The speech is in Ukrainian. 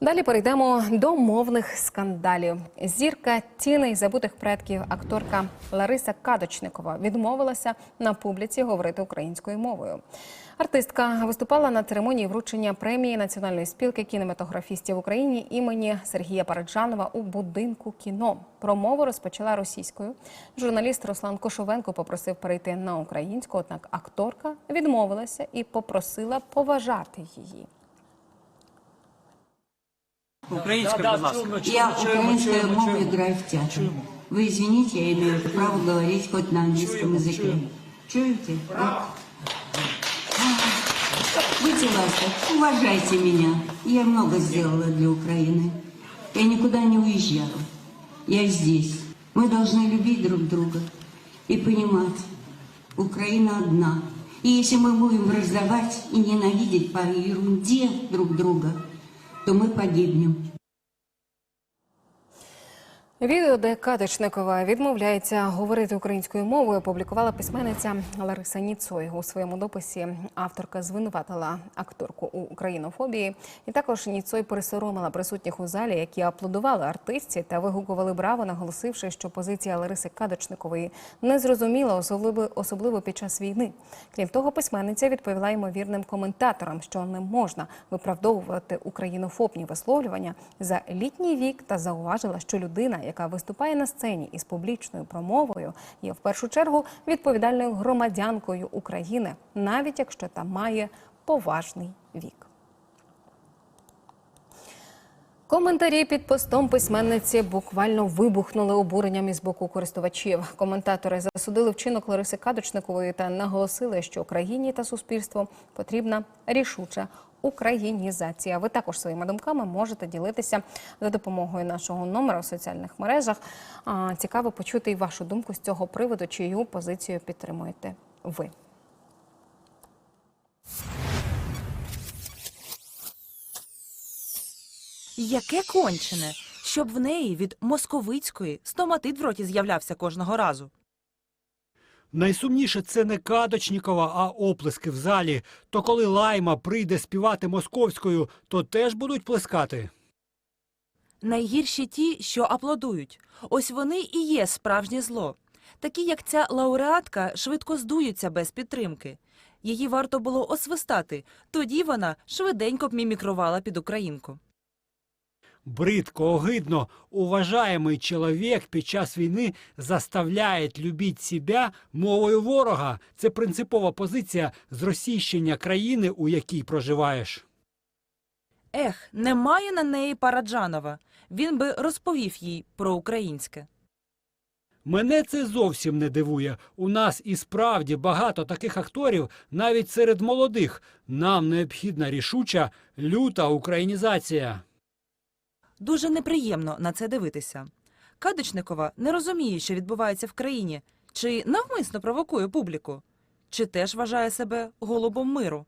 Далі перейдемо до мовних скандалів. Зірка тіней забутих предків акторка Лариса Кадочникова відмовилася на публіці говорити українською мовою. Артистка виступала на церемонії вручення премії Національної спілки кінематографістів в Україні імені Сергія Параджанова у будинку кіно. Промову розпочала російською. Журналіст Руслан Кошовенко попросив перейти на українську, однак акторка відмовилася і попросила поважати її. Українська, будь ласка. Я украинская мову играю в театр. Вы извините, я имею право говорить хоть на английском языке. Чуете? Вот. Будьте ласка, уважайте меня. Я много сделала для Украины. Я никуда не уезжала. Я здесь. Мы должны любить друг друга и понимать, Украина одна. И если мы будем раздавать и ненавидеть по ерунде друг друга, то мы погибнем. Відео, де Кадочникова відмовляється говорити українською мовою, опублікувала письменниця Лариса Ніцой. У своєму дописі авторка звинуватила акторку у українофобії. І також Ніцой пересоромила присутніх у залі, які аплодували артистці та вигукували браво, наголосивши, що позиція Лариси Кадочникової не зрозуміла, особливо, особливо під час війни. Крім того, письменниця відповіла ймовірним коментаторам, що не можна виправдовувати українофобні висловлювання за літній вік та зауважила, що людина, яка виступає на сцені із публічною промовою, є в першу чергу відповідальною громадянкою України, навіть якщо та має поважний вік. Коментарі під постом письменниці буквально вибухнули обуренням із боку користувачів. Коментатори засудили вчинок Лариси Кадочникової та наголосили, що Україні та суспільству потрібна рішуча українізація. Ви також своїми думками можете ділитися за допомогою нашого номера у соціальних мережах. Цікаво почути і вашу думку з цього приводу, чию позицію підтримуєте ви. Яке кончене, щоб в неї від московицької стоматит в роті з'являвся кожного разу. Найсумніше це не Кадочнікова, а оплески в залі. То коли лайма прийде співати московською, то теж будуть плескати. Найгірші ті, що аплодують. Ось вони і є справжнє зло. Такі, як ця лауреатка, швидко здуються без підтримки. Її варто було освистати, тоді вона швиденько б мімікрувала під українку. Бридко, огидно, уважаемый чоловік під час війни заставляє любити себе мовою ворога. Це принципова позиція зросійщення країни, у якій проживаєш. Ех, немає на неї Параджанова. Він би розповів їй про українське. Мене це зовсім не дивує. У нас і справді багато таких акторів, навіть серед молодих. Нам необхідна рішуча люта українізація. Дуже неприємно на це дивитися. Кадочникова не розуміє, що відбувається в країні, чи навмисно провокує публіку, чи теж вважає себе голубом миру.